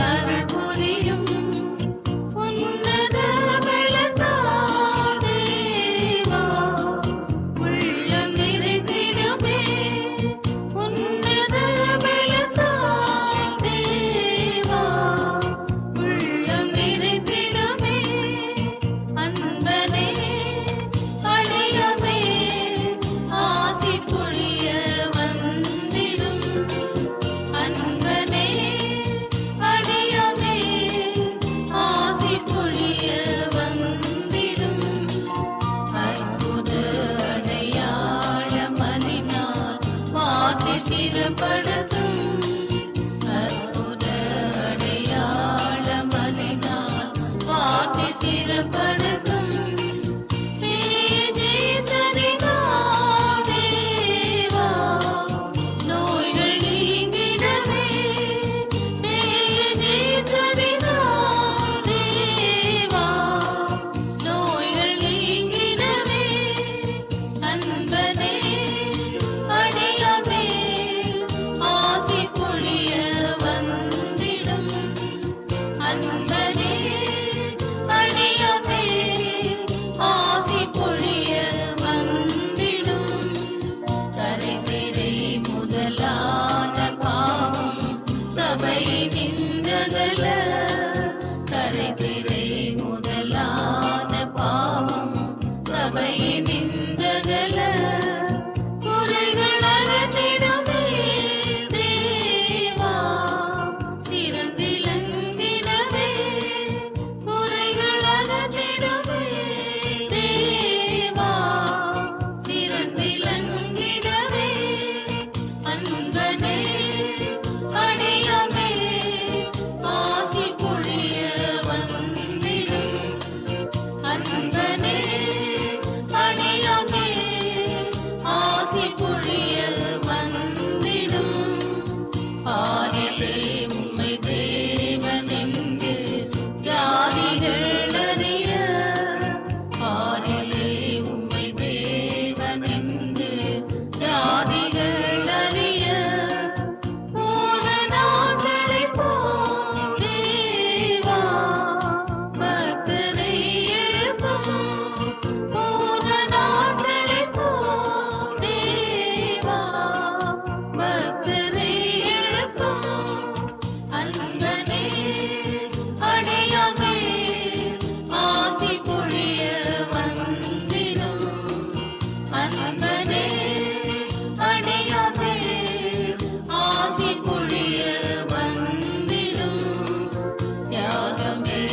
அருள் புரியும். திறப்படுத்தும் அற்புத அடையாளம் அதனால் பார்த்து திறப்படு Hare you. welcome beat.